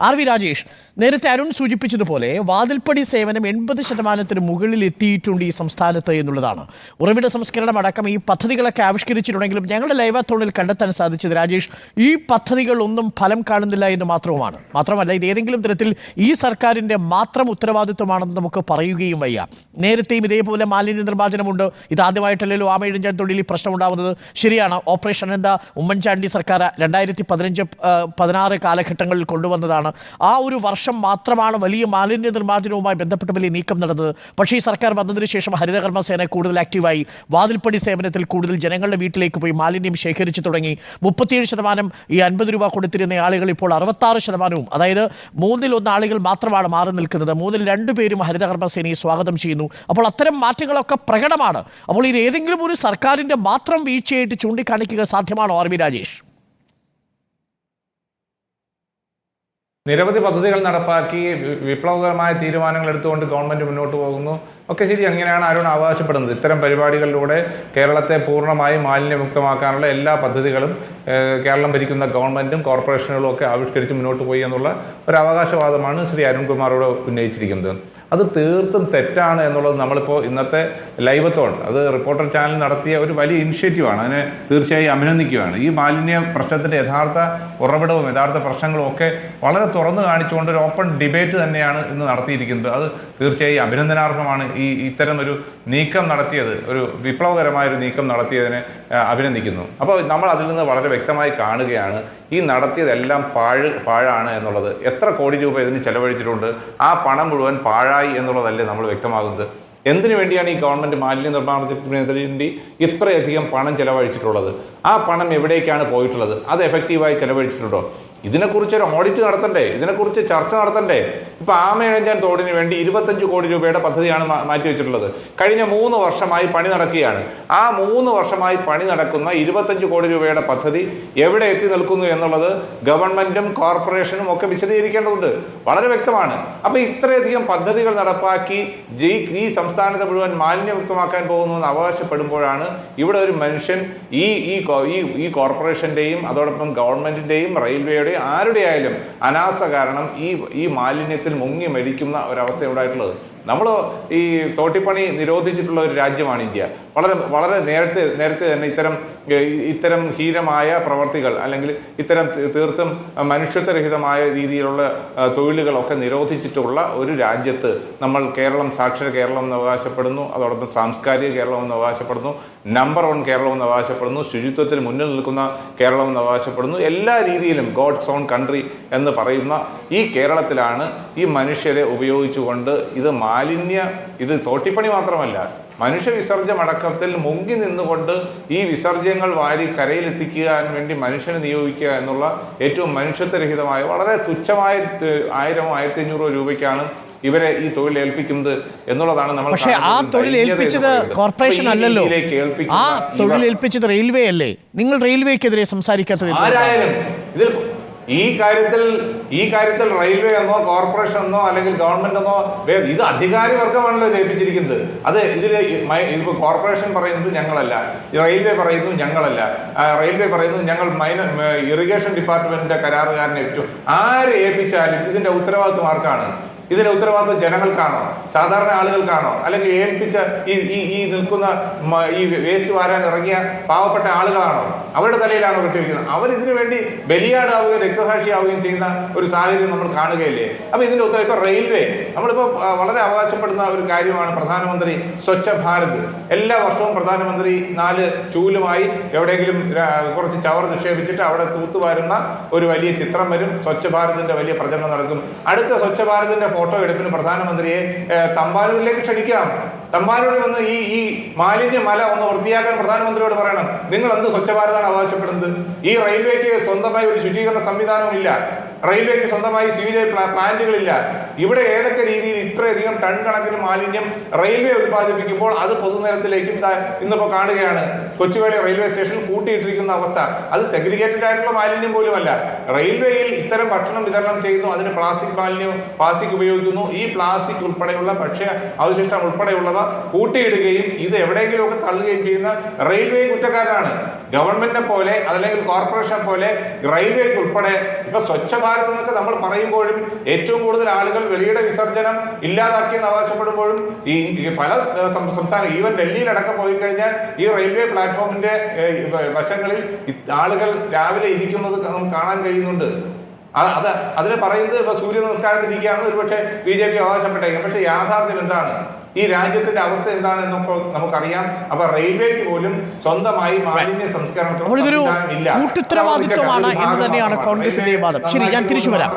R V Rajesh നേരത്തെ അരുൺ സൂചിപ്പിച്ചതുപോലെ വാതിൽപ്പടി സേവനം എൺപത് ശതമാനത്തിന് മുകളിൽ എത്തിയിട്ടുണ്ട് ഈ സംസ്ഥാനത്ത് എന്നുള്ളതാണ്. ഉറവിട സംസ്കരണം അടക്കം ഈ പദ്ധതികളൊക്കെ ആവിഷ്കരിച്ചിട്ടുണ്ടെങ്കിലും ഞങ്ങളുടെ ലൈവാത്തോണിൽ കണ്ടെത്താൻ സാധിച്ചത് രാജേഷ് ഈ പദ്ധതികളൊന്നും ഫലം കാണുന്നില്ല എന്ന് മാത്രവുമാണ്. മാത്രമല്ല ഇത് ഏതെങ്കിലും തരത്തിൽ ഈ സർക്കാരിന്റെ മാത്രം ഉത്തരവാദിത്വമാണെന്ന് നമുക്ക് പറയുകയും വയ്യ. നേരത്തെയും ഇതേപോലെ മാലിന്യ നിർമ്മാർജനമുണ്ട്. ഇത് ആദ്യമായിട്ടല്ലല്ലോ ആമയിഴഞ്ചാൻ ഈ പ്രശ്നമുണ്ടാവുന്നത്. ശരിയാണ് ഓപ്പറേഷൻ എന്താ ഉമ്മൻചാണ്ടി സർക്കാർ രണ്ടായിരത്തി പതിനഞ്ച് പതിനാറ് കാലഘട്ടങ്ങളിൽ കൊണ്ടുവന്നതാണ്. ആ ഒരു വർഷം മാത്രമാണ് വലിയ മാലിന്യ നിർമ്മാർജനവുമായി ബന്ധപ്പെട്ട് വലിയ നീക്കം നടന്നത്. പക്ഷേ ഈ സർക്കാർ വന്നതിന് ശേഷം ഹരിതകർമ്മ സേന കൂടുതൽ ആക്റ്റീവായി വാതിൽപ്പടി സേവനത്തിൽ കൂടുതൽ ജനങ്ങളുടെ വീട്ടിലേക്ക് പോയി മാലിന്യം ശേഖരിച്ചു തുടങ്ങി. മുപ്പത്തിയേഴ് ശതമാനം ഈ അൻപത് രൂപ കൊടുത്തിരുന്ന ആളുകൾ ഇപ്പോൾ അറുപത്താറ് ശതമാനവും അതായത് മൂന്നിൽ ഒന്ന് ആളുകൾ മാത്രമാണ് മാറി നിൽക്കുന്നത്. മൂന്നിൽ രണ്ടു പേരും ഹരിതകർമ്മസേനയെ സ്വാഗതം ചെയ്യുന്നു. അപ്പോൾ അത്തരം മാറ്റങ്ങളൊക്കെ പ്രകടമാണ്. അപ്പോൾ ഇത് ഏതെങ്കിലും ഒരു സർക്കാരിന്റെ മാത്രം വീഴ്ചയായിട്ട് ചൂണ്ടിക്കാണിക്കുക സാധ്യമാണോ ആർ വി രാജേഷ്? നിരവധി പദ്ധതികൾ നടപ്പാക്കി വിപ്ലവകരമായ തീരുമാനങ്ങൾ എടുത്തുകൊണ്ട് ഗവൺമെന്റ് മുന്നോട്ട് പോകുന്നു. ഒക്കെ ശരിയാണ്. ഇങ്ങനെയാണ് അരുൺ അവകാശപ്പെടുന്നത്. ഇത്തരം പരിപാടികളിലൂടെ കേരളത്തെ പൂർണമായും മാലിന്യമുക്തമാക്കാനുള്ള എല്ലാ പദ്ധതികളും കേരളം ഭരിക്കുന്ന ഗവൺമെന്റും കോർപ്പറേഷനുകളും ഒക്കെ ആവിഷ്കരിച്ച് മുന്നോട്ട് പോയി എന്നുള്ള ഒരു അവകാശവാദമാണ് ശ്രീ അരുൺകുമാർ ഇവിടെ ഉന്നയിച്ചിരിക്കുന്നത്. അത് തീർത്തും തെറ്റാണ് എന്നുള്ളത് നമ്മളിപ്പോൾ ഇന്നത്തെ ലൈവത്തോൺ അത് റിപ്പോർട്ടർ ചാനൽ നടത്തിയ ഒരു വലിയ ഇനിഷ്യേറ്റീവാണ്. അതിനെ തീർച്ചയായും അഭിനന്ദിക്കുകയാണ്. ഈ മാലിന്യ പ്രശ്നത്തിന്റെ യഥാർത്ഥ ഉറവിടവും യഥാർത്ഥ പ്രശ്നങ്ങളും ഒക്കെ വളരെ തുറന്നു കാണിച്ചുകൊണ്ട് ഒരു ഓപ്പൺ ഡിബേറ്റ് തന്നെയാണ് ഇന്ന് നടത്തിയിരിക്കുന്നത്. അത് തീർച്ചയായും അഭിനന്ദനാർഹമാണ് ഈ ഇത്തരം ഒരു നീക്കം നടത്തിയത്. ഒരു വിപ്ലവകരമായ ഒരു നീക്കം നടത്തിയതിനെ അഭിനന്ദിക്കുന്നു. അപ്പോൾ നമ്മൾ അതിൽ നിന്ന് വളരെ വ്യക്തമായി കാണുകയാണ് ഈ നടത്തിയതെല്ലാം പാഴ് പാഴാണ് എന്നുള്ളത്. എത്ര കോടി രൂപ ഇതിന് ചെലവഴിച്ചിട്ടുണ്ട് ആ പണം മുഴുവൻ പാഴായി എന്നുള്ളതല്ലേ നമ്മൾ വ്യക്തമാകുന്നത്. എന്തിനു വേണ്ടിയാണ് ഈ ഗവൺമെന്റ് മാലിന്യ നിർമ്മാണത്തിന് വേണ്ടി ഇത്രയധികം പണം ചെലവഴിച്ചിട്ടുള്ളത്? ആ പണം എവിടേക്കാണ് പോയിട്ടുള്ളത്? അത് എഫക്റ്റീവായി ചെലവഴിച്ചിട്ടുണ്ടോ? ഇതിനെക്കുറിച്ച് ഒരു ഓഡിറ്റ് നടത്തണ്ടേ? ഇതിനെക്കുറിച്ച് ചർച്ച നടത്തണ്ടേ? ഇപ്പൊ ആമയഴഞ്ചാൻ തോടിന് വേണ്ടി ഇരുപത്തഞ്ച് കോടി രൂപയുടെ പദ്ധതിയാണ് മാറ്റി വെച്ചിട്ടുള്ളത്. കഴിഞ്ഞ മൂന്ന് വർഷമായി പണി നടക്കുകയാണ്. ആ മൂന്ന് വർഷമായി പണി നടക്കുന്ന ഇരുപത്തഞ്ച് കോടി രൂപയുടെ പദ്ധതി എവിടെ എത്തി നിൽക്കുന്നു എന്നുള്ളത് ഗവൺമെന്റും കോർപ്പറേഷനും ഒക്കെ വിശദീകരിക്കേണ്ടതുണ്ട്. വളരെ വ്യക്തമാണ്. അപ്പൊ ഇത്രയധികം പദ്ധതികൾ നടപ്പാക്കി ജയി ഈ സംസ്ഥാനത്തെ മുഴുവൻ മാലിന്യമുക്തമാക്കാൻ പോകുന്നു എന്ന് അവകാശപ്പെടുമ്പോഴാണ് ഇവിടെ ഒരു മനുഷ്യൻ ഈ ഈ കോർപ്പറേഷന്റെയും അതോടൊപ്പം ഗവൺമെന്റിന്റെയും റെയിൽവേയുടെയും ആരുടെ ആയാലും അനാസ്ഥ കാരണം ഈ ഈ മാലിന്യത്തിൽ മുങ്ങി മരിക്കുന്ന ഒരവസ്ഥ ഉണ്ടായിട്ടുള്ളത് നമ്മൾ ഈ തോട്ടിപ്പണി നിരോധിച്ചിട്ടുള്ള ഒരു രാജ്യമാണ് ഇന്ത്യ. വളരെ വളരെ നേരത്തെ നേരത്തെ തന്നെ ഇത്തരം ഇത്തരം ഹീനമായ പ്രവർത്തികൾ അല്ലെങ്കിൽ ഇത്തരം തീർത്തും മനുഷ്യത്വരഹിതമായ രീതിയിലുള്ള തൊഴിലുകളൊക്കെ നിരോധിച്ചിട്ടുള്ള ഒരു രാജ്യത്ത് നമ്മൾ കേരളം സാക്ഷര കേരളം എന്ന് അവകാശപ്പെടുന്നു അതോടൊപ്പം സാംസ്കാരിക കേരളം എന്ന് അവകാശപ്പെടുന്നു നമ്പർ വൺ കേരളം എന്ന് അവകാശപ്പെടുന്നു ശുചിത്വത്തിന് മുന്നിൽ നിൽക്കുന്ന കേരളം എന്ന് അവകാശപ്പെടുന്നു എല്ലാ രീതിയിലും ഗോഡ്സ് ഓൺ കൺട്രി എന്ന് പറയുന്ന ഈ കേരളത്തിലാണ് ഈ മനുഷ്യരെ ഉപയോഗിച്ചുകൊണ്ട് ഇത് മാലിന്യ ഇത് തോട്ടിപ്പണി മാത്രമല്ല മനുഷ്യ വിസർജ്യം അടക്കത്തിൽ മുങ്ങി നിന്നുകൊണ്ട് ഈ വിസർജ്യങ്ങൾ വാരി കരയിലെത്തിക്കാൻ വേണ്ടി മനുഷ്യനെ നിയോഗിക്കുക എന്നുള്ള ഏറ്റവും മനുഷ്യത്വരഹിതമായ വളരെ തുച്ഛമായ ഏഹ്, ആയിരമോ ആയിരത്തി അഞ്ഞൂറോ രൂപയ്ക്കാണ് ഇവരെ ഈ തൊഴിൽ ഏൽപ്പിക്കുന്നത് എന്നുള്ളതാണ് നമ്മൾ പക്ഷേ ആ തൊഴിൽ ഏൽപ്പിച്ചത് കോർപ്പറേഷൻ അല്ലല്ലോ. ആ തൊഴിൽ ഏൽപ്പിച്ചത് റെയിൽവേ അല്ലേ? നിങ്ങൾ റെയിൽവേക്കെതിരെ സംസാരിക്കാത്തത് ആരായാലും ഇതിൽ ഈ കാര്യത്തിൽ ഈ കാര്യത്തിൽ റെയിൽവേ എന്നോ കോർപ്പറേഷൻ എന്നോ അല്ലെങ്കിൽ ഗവൺമെന്റ് എന്നോ ഇത് അധികാരി വർഗമാണല്ലോ ജയിപ്പിച്ചിരിക്കുന്നത്. അത് ഇതിൽ ഇതിപ്പോ കോർപ്പറേഷൻ പറയുന്നത് ഞങ്ങളല്ല. റെയിൽവേ പറയുന്നു ഞങ്ങളല്ല. റെയിൽവേ പറയുന്നു ഞങ്ങൾ മൈന ഇറിഗേഷൻ ഡിപ്പാർട്ട്മെന്റിന്റെ കരാറുകാരനെ ഏറ്റവും ആരെ ഏൽപ്പിച്ചാലും ഇതിന്റെ ഉത്തരവാദിത്വം ആർക്കാണ്? ഇതിന്റെ ഉത്തരവാദിത്വം ജനങ്ങൾക്കാണോ? സാധാരണ ആളുകൾക്കാണോ? അല്ലെങ്കിൽ ഏൽപ്പിച്ച ഈ ഈ ഈ നിൽക്കുന്ന ഈ വേസ്റ്റ് വാരാൻ ഇറങ്ങിയ പാവപ്പെട്ട ആളുകളാണോ? അവരുടെ തലയിലാണോ കിട്ടിയിരിക്കുന്നത് അവർ ഇതിനു വേണ്ടി ബലിയാടാവുകയും രക്തസാക്ഷിയാവുകയും ചെയ്യുന്ന ഒരു സാഹചര്യം നമ്മൾ കാണുകയില്ലേ? അപ്പൊ ഇതിന്റെ ഉത്തരം ഇപ്പൊ റെയിൽവേ. നമ്മളിപ്പോ വളരെ അവകാശപ്പെടുന്ന ഒരു കാര്യമാണ് പ്രധാനമന്ത്രി സ്വച്ഛ ഭാരത്. എല്ലാ വർഷവും പ്രധാനമന്ത്രി നാല് ചൂലുമായി എവിടെയെങ്കിലും കുറച്ച് ചവർ നിക്ഷേപിച്ചിട്ട് അവിടെ തൂത്തുവാരുന്ന ഒരു വലിയ ചിത്രം വരും. സ്വച്ഛ ഭാരതിന്റെ വലിയ പ്രചരണം നടക്കും. അടുത്ത സ്വച്ഛ ഭാരതിന്റെ ഫോട്ടോ എടുപ്പിന് പ്രധാനമന്ത്രിയെ തമ്പാനൂരിലേക്ക് ക്ഷണിക്കാം. തമ്പാനൂരിൽ വന്ന് ഈ ഈ മാലിന്യ മല ഒന്ന് വൃത്തിയാക്കാൻ പ്രധാനമന്ത്രിയോട് പറയണം. നിങ്ങൾ എന്ത് സ്വച്ഛ ഭാരതാണ് അവകാശപ്പെടുന്നത്? ഈ റെയിൽവേക്ക് സ്വന്തമായി ഒരു ശുചീകരണ സംവിധാനവും ഇല്ല റെയിൽവേക്ക് സ്വന്തമായി സ്വീജ് പ്ലാന്റുകളില്ല. ഇവിടെ ഏതൊക്കെ രീതിയിൽ ഇത്രയധികം ടൺ കണക്കിന് മാലിന്യം റെയിൽവേ ഉത്പാദിപ്പിക്കുമ്പോൾ അത് പൊതുനിരത്തിലേക്കും ഇന്നിപ്പോൾ ഇന്നിപ്പോ കാണുകയാണ്. കൊച്ചുവേളി റെയിൽവേ സ്റ്റേഷനിൽ കൂട്ടിയിട്ടിരിക്കുന്ന അവസ്ഥ. അത് സെഗ്രിഗേറ്റഡ് ആയിട്ടുള്ള മാലിന്യം പോലുമല്ല. റെയിൽവേയിൽ ഇത്തരം ഭക്ഷണം വിതരണം ചെയ്യുന്നു. അതിന് പ്ലാസ്റ്റിക് മാലിന്യം പ്ലാസ്റ്റിക് ഉപയോഗിക്കുന്നു. ഈ പ്ലാസ്റ്റിക് ഉൾപ്പെടെയുള്ള ഭക്ഷ്യ അവശിഷ്ടം ഉൾപ്പെടെയുള്ളവ കൂട്ടിയിടുകയും ഇത് എവിടെയെങ്കിലുമൊക്കെ തള്ളുകയും ചെയ്യുന്ന റെയിൽവേ കുറ്റക്കാരാണ്. ഗവൺമെന്റിനെ പോലെ അതല്ലെങ്കിൽ കോർപ്പറേഷനെ പോലെ റെയിൽവേക്ക് ഉൾപ്പെടെ ഇപ്പൊ സ്വച്ഛ ഭാരത് എന്നൊക്കെ നമ്മൾ പറയുമ്പോഴും ഏറ്റവും കൂടുതൽ ആളുകൾ വെളിയുടെ വിസർജനം ഇല്ലാതാക്കിയെന്ന് അവകാശപ്പെടുമ്പോഴും ഈ പല സംസ്ഥാനം ഈവൻ ഡൽഹിയിലടക്കം പോയി കഴിഞ്ഞാൽ ഈ റെയിൽവേ പ്ലാറ്റ്ഫോമിന്റെ വശങ്ങളിൽ ആളുകൾ രാവിലെ ഇരിക്കുന്നത് നമുക്ക് കാണാൻ കഴിയുന്നുണ്ട്. അത് അതിന് പറയുന്നത് ഇപ്പൊ സൂര്യ നമസ്കാരത്തിരിക്കുകയാണ് ഒരുപക്ഷെ ബി ജെ പി അവകാശപ്പെട്ടേക്കും. പക്ഷെ യാഥാർത്ഥ്യം എന്താണ്? ഈ രാജ്യത്തിന്റെ അവസ്ഥ എന്താണെന്നൊക്കെ നമുക്ക് നമുക്കറിയാം. അപ്പൊ റെയിൽവേക്ക് പോലും സ്വന്തമായി മാലിന്യ സംസ്കരണത്തിന് ഇല്ല. കൂട്ടുത്തരവാദിത്വമാണ് എന്ന് തന്നെയാണ് കോൺഗ്രസിന്റെ വാദം. ശരി ഞാൻ തിരിച്ചു വരാം.